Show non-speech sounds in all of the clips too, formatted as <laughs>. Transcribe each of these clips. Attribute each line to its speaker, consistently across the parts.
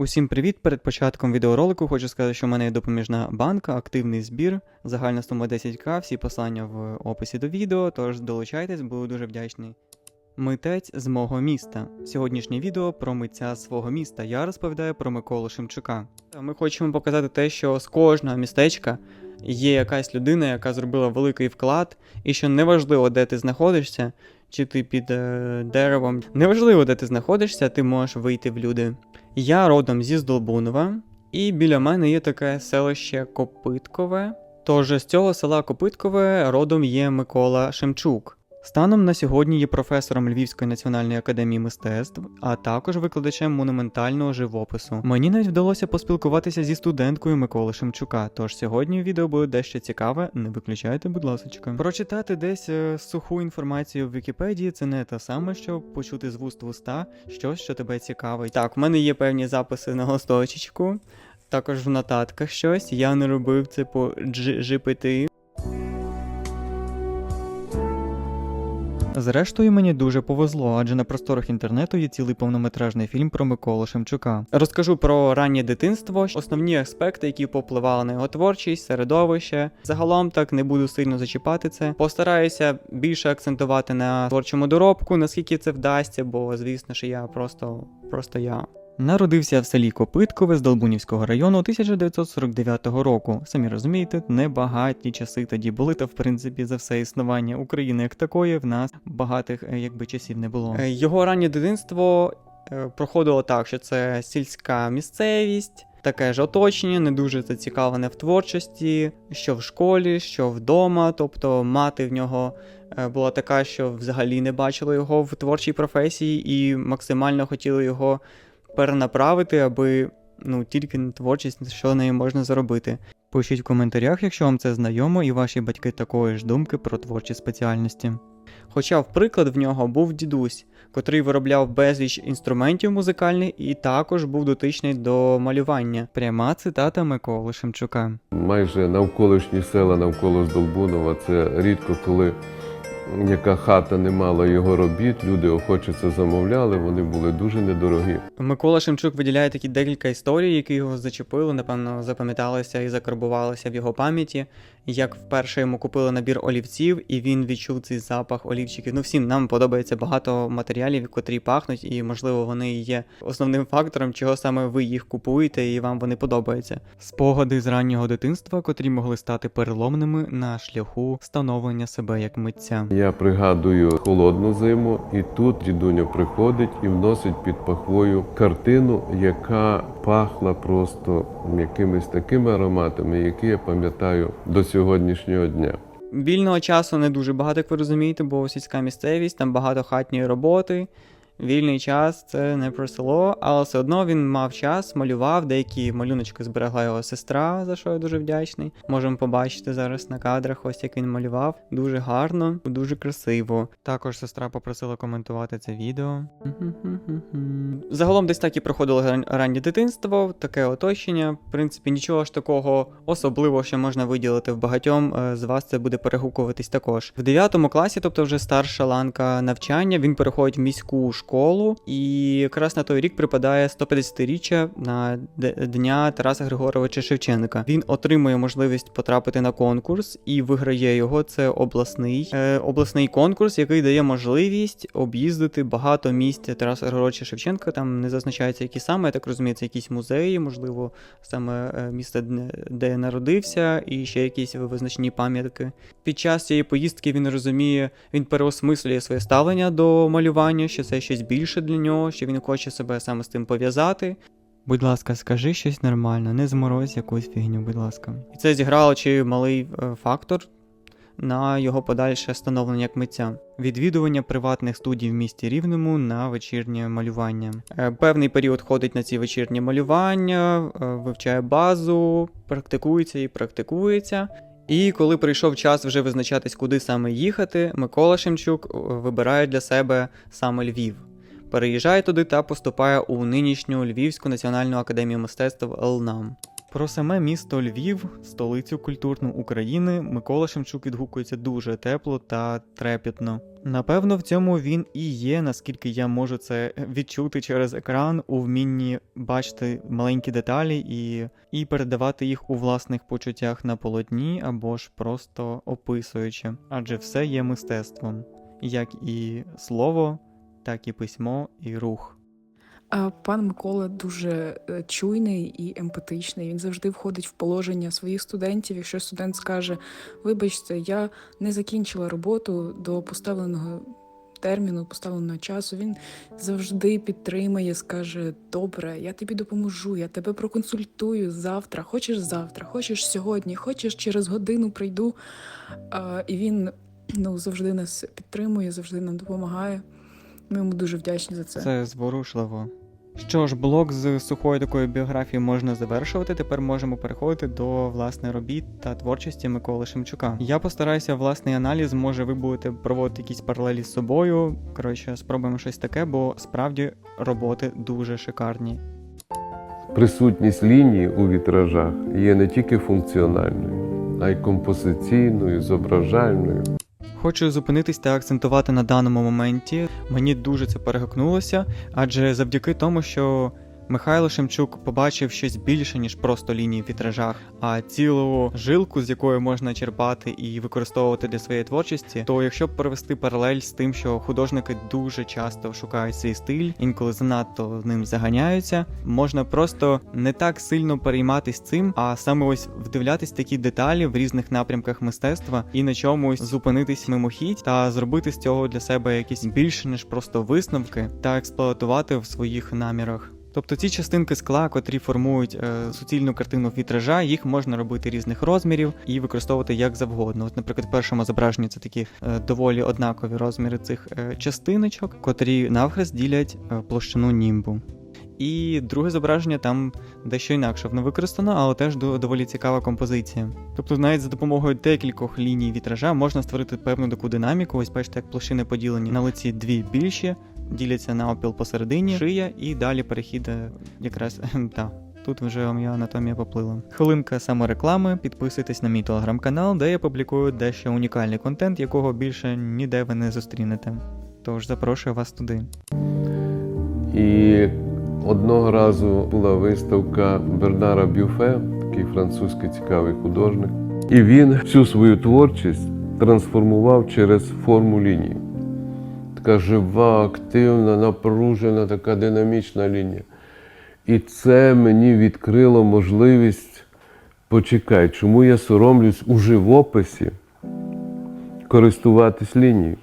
Speaker 1: Усім привіт! Перед початком відеоролику хочу сказати, що в мене є допоміжна банка, активний збір, загальна сума 10к, всі послання в описі до відео, тож долучайтесь, буду дуже вдячний. Митець з мого міста. Сьогоднішнє відео про митця свого міста. Я розповідаю про Миколу Шемчука. Ми хочемо показати те, що з кожного містечка є якась людина, яка зробила великий вклад, і що неважливо, де ти знаходишся, чи ти під е, деревом, неважливо, де ти знаходишся, ти можеш вийти в люди. Я родом зі Здолбунова, і біля мене є таке селище Копиткове. Тож з цього села Копиткове родом є Микола Шемчук. Станом на сьогодні є професором Львівської національної академії мистецтв, а також викладачем монументального живопису. Мені навіть вдалося поспілкуватися зі студенткою Миколи Шемчука. Тож сьогодні відео буде дещо цікаве, не виключайте, будь ласка. Прочитати десь е, суху інформацію в Вікіпедії це не те саме, що почути з вуст в уста щось, що тебе цікавить. Так, в мене є певні записи на листочечку, також в нотатках щось. Я не робив це по GPT. Зрештою, мені дуже повезло, адже на просторах інтернету є цілий повнометражний фільм про Миколу Шемчука. Розкажу про раннє дитинство, основні аспекти, які попливали на його творчість, середовище. Загалом так не буду сильно зачіпати це. Постараюся більше акцентувати на творчому доробку, наскільки це вдасться, бо звісно, що я просто, просто я. Народився в селі Копиткове з Долбунівського району 1949 року. Самі розумієте, небагаті часи тоді були, та в принципі за все існування України як такої в нас багатих е, якби часів не було. Е, Його раннє дитинство е, проходило так, що це сільська місцевість. Таке ж оточення, не дуже зацікавлене в творчості, що в школі, що вдома. Тобто мати в нього була така, що взагалі не бачила його в творчій професії і максимально хотіли його перенаправити, аби ну тільки творчість, що нею можна заробити. Пишіть в коментарях, якщо вам це знайомо, і ваші батьки такої ж думки про творчі спеціальності. Хоча, в приклад, в нього був дідусь, котрий виробляв безліч інструментів музикальних і також був дотичний до малювання. Пряма цитата Миколи Шемчука.
Speaker 2: Майже навколишні села навколо Здолбунова це рідко коли яка хата не мала його робіт, люди охоче це замовляли, вони були дуже недорогі.
Speaker 1: Микола Шемчук виділяє такі декілька історій, які його зачепили, напевно, запам'яталися і закарбувалися в його пам'яті. Як вперше йому купили набір олівців, і він відчув цей запах олівчиків. Ну, всім нам подобається багато матеріалів, котрі пахнуть, і, можливо, вони є основним фактором, чого саме ви їх купуєте, і вам вони подобаються. Спогади з раннього дитинства, котрі могли стати переломними на шляху становлення себе як митця.
Speaker 2: Я пригадую холодну зиму, і тут дідуня приходить і вносить під пахвою картину, яка пахла просто якимись такими ароматами, які я пам'ятаю до сьогоднішнього дня.
Speaker 1: Вільного часу не дуже багато, як ви розумієте, бо сільська місцевість, там багато хатньої роботи. Вільний час це не про село, але все одно він мав час, малював, деякі малюночки зберегла його сестра, за що я дуже вдячний. Можемо побачити зараз на кадрах, ось як він малював. Дуже гарно, дуже красиво. Також сестра попросила коментувати це відео. Загалом десь так і проходило раннє дитинство, таке оточення. В принципі, нічого ж такого особливого, що можна виділити в багатьом е, з вас це буде перегукуватись також. В 9 класі, тобто вже старша ланка навчання, він переходить в міську школу, і якраз на той рік припадає 150-річчя на дня Тараса Григоровича Шевченка. Він отримує можливість потрапити на конкурс і виграє його. Це обласний е, обласний конкурс, який дає можливість об'їздити багато місць Тараса Григоровича Шевченка. Там не зазначається, які саме, я так розумію, це якісь музеї, можливо, саме е, місце, де народився, і ще якісь визначні пам'ятки. Під час цієї поїздки він розуміє, він переосмислює своє ставлення до малювання, що це щось більше для нього, що він хоче себе саме з тим пов'язати. Будь ласка, скажи щось нормально, не зморозь якусь фігню, будь ласка. І це зіграло чи малий е, фактор на його подальше становлення як митця. Відвідування приватних студій в місті Рівному на вечірнє малювання. Е, Певний період ходить на ці вечірні малювання, е, вивчає базу, практикується і практикується. І коли прийшов час вже визначатись, куди саме їхати, Микола Шемчук вибирає для себе саме Львів. Переїжджає туди та поступає у нинішню Львівську національну академію мистецтв ЛНАМ. Про саме місто Львів, столицю культурну України, Микола Шемчук відгукується дуже тепло та трепетно. Напевно, в цьому він і є, наскільки я можу це відчути через екран у вмінні бачити маленькі деталі і, і передавати їх у власних почуттях на полотні або ж просто описуючи, адже все є мистецтвом, як і слово, так і письмо, і рух.
Speaker 3: Пан Микола дуже е, чуйний і емпатичний. Він завжди входить в положення своїх студентів. Якщо студент скаже: Вибачте, я не закінчила роботу до поставленого терміну, поставленого часу, він завжди підтримає, скаже: Добре, я тобі допоможу, я тебе проконсультую завтра. Хочеш завтра, хочеш сьогодні, хочеш через годину прийду. І він ну, завжди нас підтримує, завжди нам допомагає. Ми йому дуже вдячні за це.
Speaker 1: Це зворушливо. Що ж, блок з сухою такою біографією можна завершувати. Тепер можемо переходити до власне робіт та творчості Миколи Шемчука. Я постараюся власний аналіз. Може, ви будете проводити якісь паралелі з собою. Коротше, спробуємо щось таке, бо справді роботи дуже шикарні.
Speaker 2: Присутність лінії у вітражах є не тільки функціональною, а й композиційною, зображальною.
Speaker 1: Хочу зупинитись та акцентувати на даному моменті. Мені дуже це перегукнулося, адже завдяки тому, що Михайло Шемчук побачив щось більше, ніж просто лінії в вітражах, а цілу жилку, з якої можна черпати і використовувати для своєї творчості. То якщо провести паралель з тим, що художники дуже часто шукають свій стиль, інколи занадто ним заганяються, можна просто не так сильно перейматись цим, а саме ось вдивлятись такі деталі в різних напрямках мистецтва і на чомусь зупинитись мимохідь та зробити з цього для себе якісь більше ніж просто висновки та експлуатувати в своїх намірах. Тобто ці частинки скла, котрі формують е, суцільну картину вітража, їх можна робити різних розмірів і використовувати як завгодно. От, наприклад, в першому зображенні це такі е, доволі однакові розміри цих е, частиночок, котрі навхрест ділять е, площину німбу. І друге зображення там дещо інакше воно використано, але теж доволі цікава композиція. Тобто, навіть за допомогою декількох ліній вітража можна створити певну таку динаміку. Ось бачите, як площини поділені на лиці дві більші, діляться на опіл посередині, шия, і далі перехід якраз <laughs> та. Тут вже моя анатомія поплила. Хвилинка самореклами. Підписуйтесь на мій телеграм-канал, де я публікую дещо унікальний контент, якого більше ніде ви не зустрінете. Тож запрошую вас туди.
Speaker 2: І одного разу була виставка Бернара Бюфе, такий французький цікавий художник. І він всю свою творчість трансформував через форму лінії. Така жива, активна, напружена, така динамічна лінія. І це мені відкрило можливість почекай, чому я соромлюсь у живописі користуватись лінією.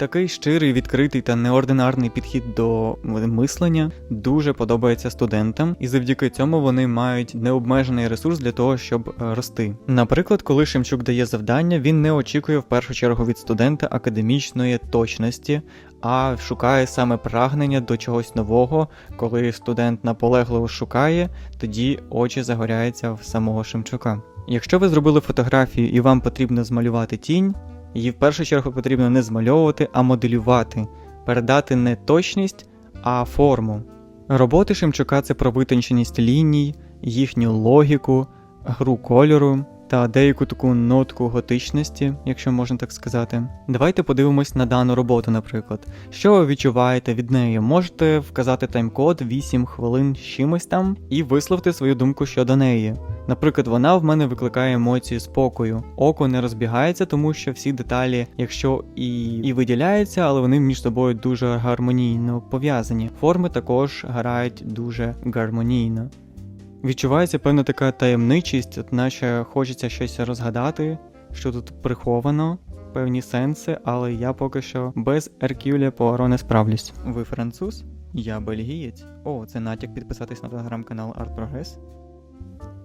Speaker 1: Такий щирий, відкритий та неординарний підхід до мислення дуже подобається студентам, і завдяки цьому вони мають необмежений ресурс для того, щоб е, рости. Наприклад, коли Шемчук дає завдання, він не очікує в першу чергу від студента академічної точності, а шукає саме прагнення до чогось нового. Коли студент наполегливо шукає, тоді очі загоряються в самого Шемчука. Якщо ви зробили фотографію і вам потрібно змалювати тінь, Її в першу чергу потрібно не змальовувати, а моделювати, передати не точність, а форму. Роботи Шемчука це про витонченість ліній, їхню логіку, гру кольору та деяку таку нотку готичності, якщо можна так сказати. Давайте подивимось на дану роботу, наприклад. Що ви відчуваєте від неї? Можете вказати тайм-код 8 хвилин з чимось там і висловити свою думку щодо неї. Наприклад, вона в мене викликає емоції спокою. Око не розбігається, тому що всі деталі, якщо і, і виділяються, але вони між собою дуже гармонійно пов'язані. Форми також грають дуже гармонійно. Відчувається певна така таємничість, от наче хочеться щось розгадати, що тут приховано, певні сенси, але я поки що без Еркюля Пуаро не справлюсь. Ви француз? Я бельгієць. О, це натяк підписатись на телеграм-канал Art Progress.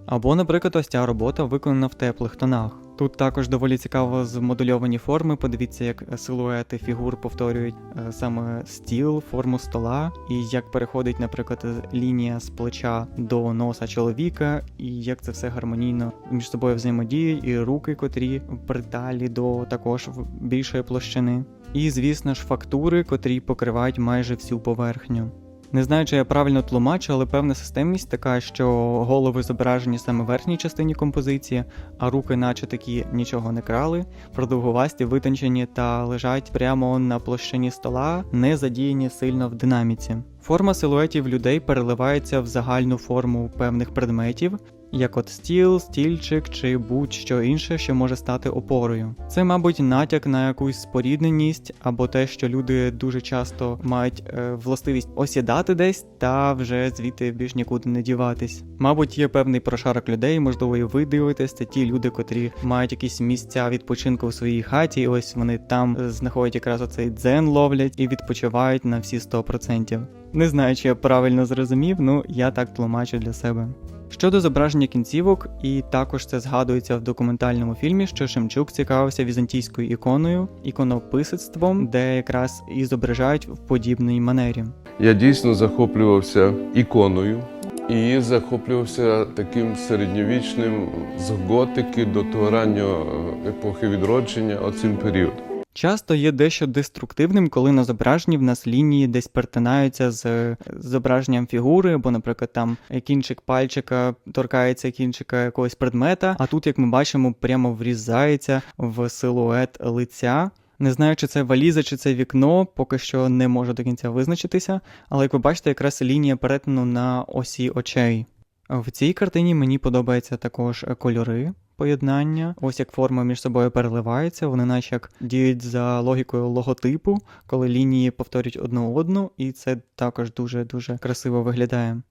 Speaker 1: Або, наприклад, ось ця робота виконана в теплих тонах. Тут також доволі цікаво змодульовані форми. Подивіться, як силуети фігур повторюють е, саме стіл, форму стола, і як переходить, наприклад, лінія з плеча до носа чоловіка, і як це все гармонійно між собою взаємодіють, і руки, котрі приталі до також більшої площини. І, звісно ж, фактури, котрі покривають майже всю поверхню. Не знаю, чи я правильно тлумачу, але певна системність така, що голови зображені саме в верхній частині композиції, а руки, наче такі, нічого не крали, продовгувасті, витончені та лежать прямо на площині стола, не задіяні сильно в динаміці. Форма силуетів людей переливається в загальну форму певних предметів, як от стіл, стільчик чи будь-що інше, що може стати опорою. Це, мабуть, натяк на якусь спорідненість або те, що люди дуже часто мають е, властивість осідати десь та вже звідти більш нікуди не діватись. Мабуть, є певний прошарок людей, можливо, і ви дивитесь, це ті люди, котрі мають якісь місця відпочинку в своїй хаті, і ось вони там знаходять якраз оцей дзен ловлять і відпочивають на всі 100%. Не знаю, чи я правильно зрозумів, ну я так тлумачу для себе. Щодо зображення кінцівок, і також це згадується в документальному фільмі, що Шемчук цікавився візантійською іконою, іконописецтвом, де якраз і зображають в подібній манері.
Speaker 2: Я дійсно захоплювався іконою і захоплювався таким середньовічним з готики до того раннього е, епохи відродження, оцим періодом.
Speaker 1: Часто є дещо деструктивним, коли на зображенні в нас лінії десь перетинаються з зображенням фігури, або, наприклад, там кінчик пальчика торкається кінчика якогось предмета, а тут, як ми бачимо, прямо врізається в силует лиця. Не знаю, чи це валіза, чи це вікно, поки що не можу до кінця визначитися, але як ви бачите, якраз лінія перетину на осі очей. В цій картині мені подобаються також кольори поєднання. Ось як форми між собою переливаються, вони наче як діють за логікою логотипу, коли лінії повторюють одну одну, і це також дуже-дуже красиво виглядає.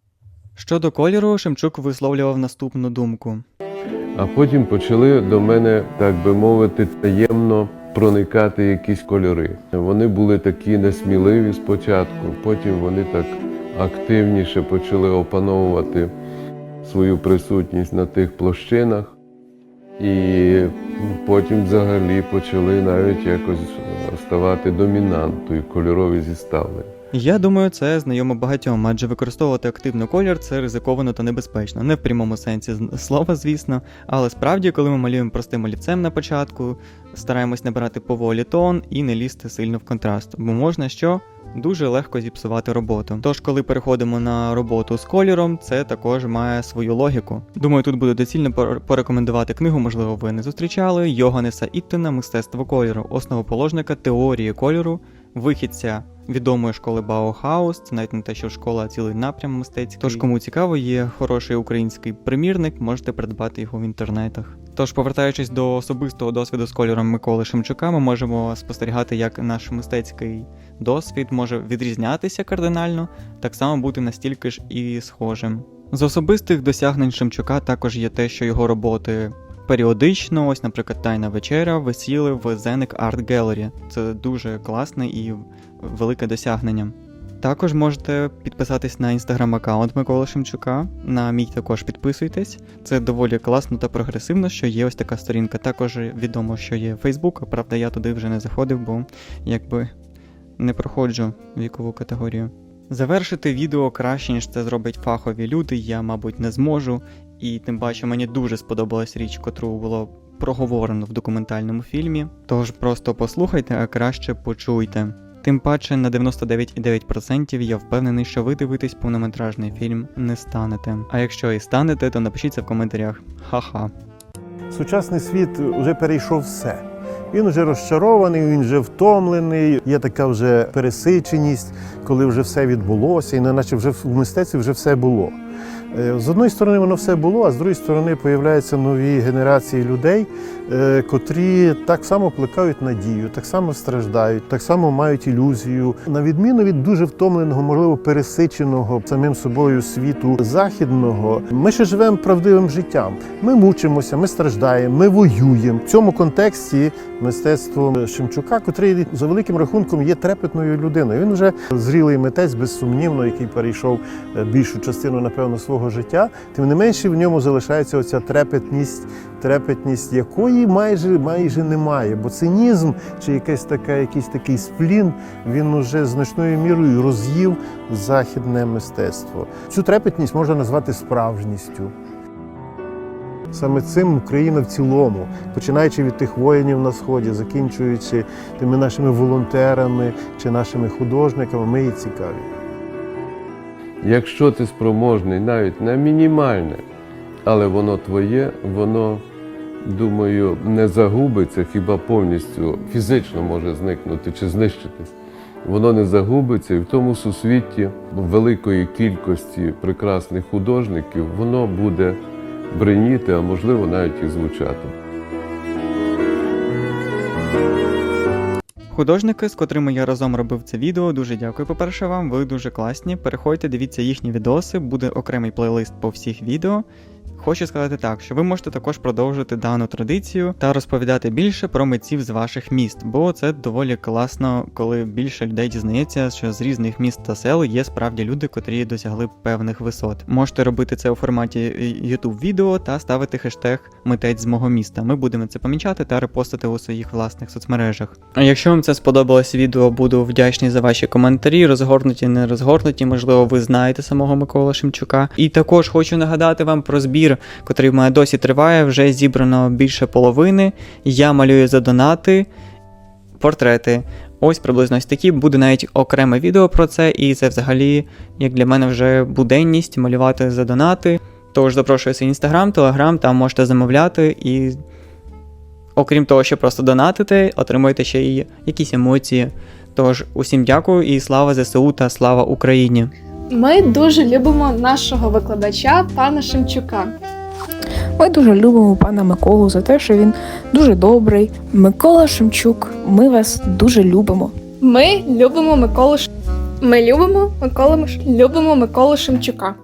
Speaker 1: Щодо кольору, Шемчук висловлював наступну думку.
Speaker 2: А потім почали до мене, так би мовити, таємно проникати якісь кольори. Вони були такі несміливі спочатку, потім вони так активніше почали опановувати свою присутність на тих площинах. І потім взагалі почали навіть якось ставати домінантою кольорові зіставлення.
Speaker 1: Я думаю, це знайомо багатьом, адже використовувати активно колір це ризиковано та небезпечно. Не в прямому сенсі слова, звісно, але справді, коли ми малюємо простим олівцем на початку, стараємось набирати поволі тон і не лізти сильно в контраст, бо можна що? Дуже легко зіпсувати роботу. Тож, коли переходимо на роботу з кольором, це також має свою логіку. Думаю, тут буде доцільно пор- порекомендувати книгу, можливо, ви не зустрічали Йоганнеса Іттена Мистецтво кольору, основоположника теорії кольору, вихідця відомої школи Баухаус, це навіть не те, що школа, а цілий напрям мистецький. Тож, кому цікаво, є хороший український примірник, можете придбати його в інтернетах. Тож, повертаючись до особистого досвіду з кольором Миколи Шемчука, ми можемо спостерігати, як наш мистецький досвід може відрізнятися кардинально, так само бути настільки ж і схожим. З особистих досягнень Шемчука також є те, що його роботи періодично, ось, наприклад, Тайна вечеря, висіли в Zenic Art Gallery. Це дуже класне і велике досягнення. Також можете підписатись на інстаграм-аккаунт Миколи Шемчука. На мій також підписуйтесь. Це доволі класно та прогресивно, що є ось така сторінка. Також відомо, що є Фейсбук, правда, я туди вже не заходив, бо якби не проходжу вікову категорію. Завершити відео краще, ніж це зроблять фахові люди, я, мабуть, не зможу. І тим паче мені дуже сподобалась річ, котру було проговорено в документальному фільмі. Тож просто послухайте, а краще почуйте. Тим паче на 99,9% я впевнений, що ви дивитесь повнометражний фільм не станете. А якщо і станете, то напишіть це в коментарях. Ха-ха.
Speaker 4: Сучасний світ вже перейшов все. Він вже розчарований, він вже втомлений. Є така вже пересиченість, коли вже все відбулося, і наче вже в мистецтві вже все було. Е, З одної сторони, воно все було, а з другої сторони появляються нові генерації людей, е, котрі так само плекають надію, так само страждають, так само мають ілюзію. На відміну від дуже втомленого, можливо, пересиченого самим собою світу західного, ми ще живемо правдивим життям. Ми мучимося, ми страждаємо, ми воюємо. В цьому контексті мистецтво Шемчука, котрий за великим рахунком є трепетною людиною. Він вже зрілий митець, безсумнівно, який перейшов е, більшу частину, напевно, свого життя. Тим не менше, в ньому залишається оця трепетність, трепетність якої майже майже немає. Бо цинізм чи якесь таке, якийсь такий сплін, він уже значною мірою роз'їв західне мистецтво. Цю трепетність можна назвати справжністю. Саме цим Україна в цілому, починаючи від тих воїнів на сході, закінчуючи тими нашими волонтерами чи нашими художниками, ми і цікаві.
Speaker 2: Якщо ти спроможний навіть на мінімальне, але воно твоє, воно, думаю, не загубиться, хіба повністю фізично може зникнути чи знищитись. Воно не загубиться, і в тому сусвітті великої кількості прекрасних художників воно буде бреніти, а можливо навіть і звучати.
Speaker 1: Художники, з котрими я разом робив це відео, дуже дякую, по-перше, вам. Ви дуже класні. Переходьте, дивіться їхні відоси, буде окремий плейлист по всіх відео. Хочу сказати так, що ви можете також продовжити дану традицію та розповідати більше про митців з ваших міст, бо це доволі класно, коли більше людей дізнається, що з різних міст та сел є справді люди, котрі досягли певних висот. Можете робити це у форматі YouTube відео та ставити хештег Митець з мого міста. Ми будемо це помічати та репостити у своїх власних соцмережах. А якщо вам це сподобалось відео, буду вдячний за ваші коментарі, розгорнуті, не розгорнуті. Можливо, ви знаєте самого Микола Шемчука. І також хочу нагадати вам про збір, котрий в мене досі триває. Вже зібрано більше половини. Я малюю за донати, портрети. Ось приблизно ось такі. Буде навіть окреме відео про це, і це взагалі, як для мене, вже буденність малювати за донати. Тож запрошую свій інстаграм, телеграм, там можете замовляти і. Окрім того, що просто донатите, отримуєте ще й якісь емоції. Тож усім дякую і слава ЗСУ та слава Україні!
Speaker 5: Ми дуже любимо нашого викладача пана Шемчука.
Speaker 3: Ми дуже любимо пана Миколу за те, що він дуже добрий. Микола Шемчук, ми вас дуже любимо.
Speaker 5: Ми любимо Миколу Ш... Ми любимо Миколу любимо Миколу Шемчука.